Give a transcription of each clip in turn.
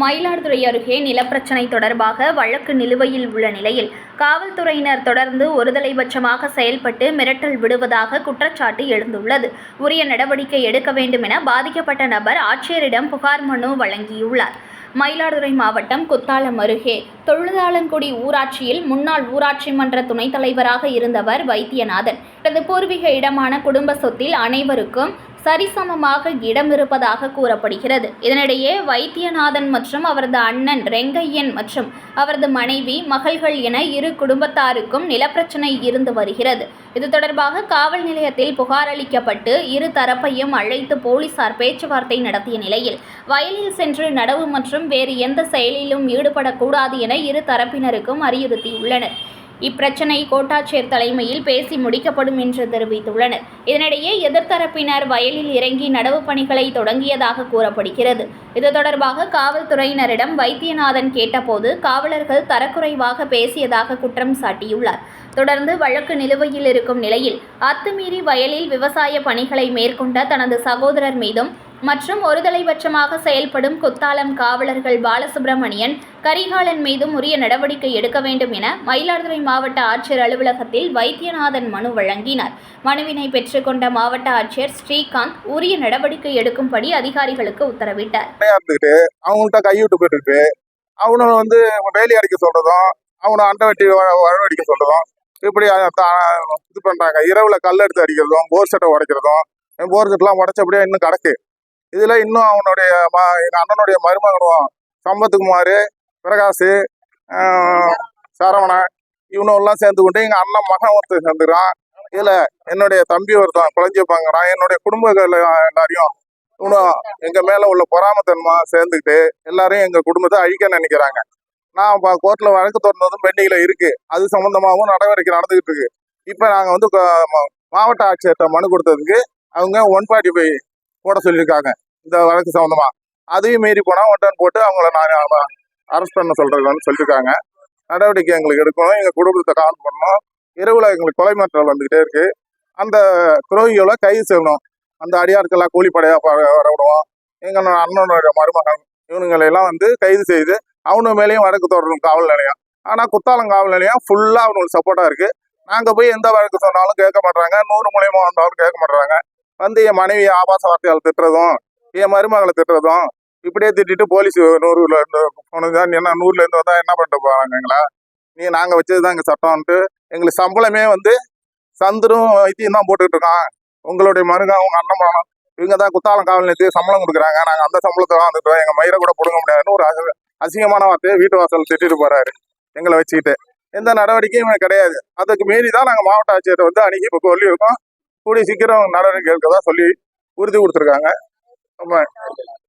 மயிலாடுதுறை அருகே நிலப்பிரச்சினை தொடர்பாக வழக்கு நிலுவையில் உள்ள நிலையில் காவல்துறையினர் தொடர்ந்து ஒருதலைபட்சமாக செயல்பட்டு மிரட்டல் விடுவதாக குற்றச்சாட்டு எழுந்துள்ளது. உரிய நடவடிக்கை எடுக்க வேண்டும் என பாதிக்கப்பட்ட நபர் ஆட்சியரிடம் புகார் மனு வழங்கியுள்ளார். மயிலாடுதுறை மாவட்டம் குத்தாலம் அருகே தொழுதாளங்குடி ஊராட்சியில் முன்னாள் ஊராட்சி மன்ற துணைத் தலைவராக இருந்தவர் வைத்தியநாதன். தனது பூர்வீக இடமான குடும்ப சொத்தில் அனைவருக்கும் சரிசமமாக இடம் இருப்பதாக கூறப்படுகிறது. இதனிடையே வைத்தியநாதன் மற்றும் அவரது அண்ணன் ரெங்கையன் மற்றும் அவரது மனைவி மகள்கள் என இரு குடும்பத்தாருக்கும் நிலப்பிரச்சனை இருந்து வருகிறது. இது தொடர்பாக காவல் நிலையத்தில் புகார் அளிக்கப்பட்டு இரு தரப்பையும் அழைத்து போலீசார் பேச்சுவார்த்தை நடத்திய நிலையில் வயலில் சென்று நடவு மற்றும் வேறு எந்த செயலிலும் ஈடுபடக்கூடாது என இரு தரப்பினருக்கும் அறியுறுத்தியுள்ளனர் இப்பிரச்சனை கோட்டாட்சியர் தலைமையில் பேசி முடிக்கப்படும் என்று தெரிவித்துள்ளனர். இதனிடையே எதிர்த்தரப்பினர் வயலில் இறங்கி நடவு பணிகளை தொடங்கியதாக கூறப்படுகிறது. இது தொடர்பாக காவல்துறையினரிடம் வைத்தியநாதன் கேட்டபோது காவலர்கள் தரக்குறைவாக பேசியதாக குற்றம் சாட்டியுள்ளார். தொடர்ந்து வழக்கு நிலுவையில் இருக்கும் நிலையில் அத்துமீறி வயலில் விவசாய பணிகளை மேற்கொண்ட தனது சகோதரர் மீதும் மற்றும் ஒருதலைபட்சமாக செயல்படும் குத்தாலம் காவலர்கள் பாலசுப்பிரமணியன் கரிகாலன் மீதும் உரிய நடவடிக்கை எடுக்க வேண்டும் என மயிலாடுதுறை மாவட்ட ஆட்சியர் அலுவலகத்தில் வைத்தியநாதன் மனு வழங்கினார். மனுவினை பெற்றுக்கொண்ட மாவட்ட ஆட்சியர் ஸ்ரீகாந்த் உரிய நடவடிக்கை எடுக்கும்படி அதிகாரிகளுக்கு உத்தரவிட்டார். அவங்கள்ட்ட கைவிட்டு போயிட்டு அவனை வந்து வேலி அடிக்க சொல்றதும் அவனை அண்டை வெட்டி வரவடிக்க சொல்றதும் இப்படி இது பண்றாங்க. இரவுல கல் எடுத்து அடிக்கிறதும் போர் செட்டை உடைக்கிறதும் போர் செட்டெல்லாம் உடைச்சபடியே இன்னும் கிடக்கு. இதுல இன்னும் அவனுடைய ம- எங்க அண்ணனுடைய மருமகனும் சம்பத்துக்குமார் பிரகாஷ் ஆஹ், சரவணன் இவனெல்லாம் சேர்ந்து கொண்டு எங்க அண்ணன் மகன் ஒருத்தர் சேர்ந்துக்கிறான். இதுல என்னுடைய தம்பி ஒருத்தன் குழந்தைப்பாங்கிறான் என்னுடைய குடும்பங்கள் எல்லாரையும் இவனும் எங்க மேல உள்ள பொறாமத்தன்மா சேர்ந்துக்கிட்டு எல்லாரையும் எங்க குடும்பத்தை அழிக்க நினைக்கிறாங்க. நான் கோர்ட்டில் கோர்ட்ல வழக்கு தொடர்ந்ததும் பெண்டிங்கில் இருக்கு. அது சம்பந்தமாகவும் நடவடிக்கை நடந்துகிட்டு இருக்கு. இப்ப நாங்க வந்து மாவட்ட ஆட்சியர்கிட்ட மனு கொடுத்ததுக்கு அவங்க ஒன் ஃபார்ட்டி ஃபைவ் போட சொல்லியிருக்காங்க. இந்த வழக்கு சம்பந்தமா. அதையும் மீறி போனா ஒன் டன் போட்டு அவங்கள நான் அரெஸ்ட் பண்ண சொல்றேன்னு சொல்லியிருக்காங்க. நடவடிக்கை எங்களுக்கு எடுக்கணும். எங்கள் குடும்பத்தை கால் பண்ணணும். இரவுல எங்களுக்கு கொலை மிரட்டல் வந்துகிட்டே இருக்கு. அந்த துரோகிகளை கைது செய்யணும். அந்த அடியாட்கள்லாம் கூலிப்படையாக ப- வர விடுவோம். எங்கள் அண்ணனோட மருமகன் இவனுங்களையெல்லாம் வந்து கைது செய்து அவனு மேலேயும் வழக்கு தொடரும் காவல் நிலையம். ஆனால் குத்தாலம் காவல் நிலையம் ஃபுல்லாக அவனுக்கு சப்போர்ட்டாக இருக்குது நாங்கள் போய் எந்த வழக்கு சொன்னாலும் கேட்க மாட்றாங்க. நூறு மூலியமாக வந்தாலும் கேட்க மாட்றாங்க. வந்து என் மனைவி ஆபாச வார்த்தையால் திட்டுறதும் என் மருமகளை திட்டுறதும் இப்படியே திட்டிட்டு போலீஸ் நூறுல இருந்து போனது என்ன நூறுல இருந்து வந்தா என்ன பண்ணிட்டு போறாங்க எங்களை நீ நாங்க வச்சதுதான் எங்க சட்டம்ன்ட்டு எங்களுக்கு சம்பளமே வந்து சந்துரும் வைத்தியம் தான் போட்டுக்கிட்டு இருக்கான். உங்களுடைய மருகன் உங்க அண்ணன் மகன் இவங்க தான் குத்தாலம் காவல் நிறுத்தி சம்பளம் கொடுக்குறாங்க. நாங்க அந்த சம்பளத்தை வந்துட்டோம் எங்க மயிரை கூட கொடுக்க முடியாதுன்னு ஒரு அசிங்கமான வார்த்தையை வீட்டு வாசல் திட்டிட்டு போறாரு. எங்களை வச்சுக்கிட்டு. எந்த நடவடிக்கையும் கிடையாது. அதுக்கு மீறி தான் நாங்கள் மாவட்ட ஆட்சியரை வந்து அணுகி இப்போ சொல்லியிருக்கோம். கூடிய சீக்கிரம் நடவடிக்கை எடுக்கதா சொல்லி உறுதி கொடுத்துருக்காங்க. ரொம்ப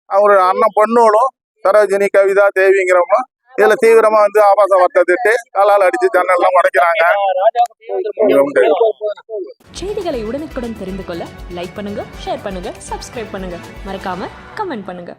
அவங்க அண்ணன் பொண்ணுகளும் சரோஜினி கவிதா தேவிங்கிறவங்க இதுல தீவிரமா வந்து ஆபாச வார்த்தை திட்டு காலால் அடிச்சு ஜன்னல்லாம் உடைக்கிறாங்க இது உண்டு. செய்திகளை உடனுக்குடன் தெரிந்து கொள்ள லைக் பண்ணுங்க ஷேர் பண்ணுங்க சப்ஸ்கிரைப் பண்ணுங்க மறக்காம கமெண்ட் பண்ணுங்க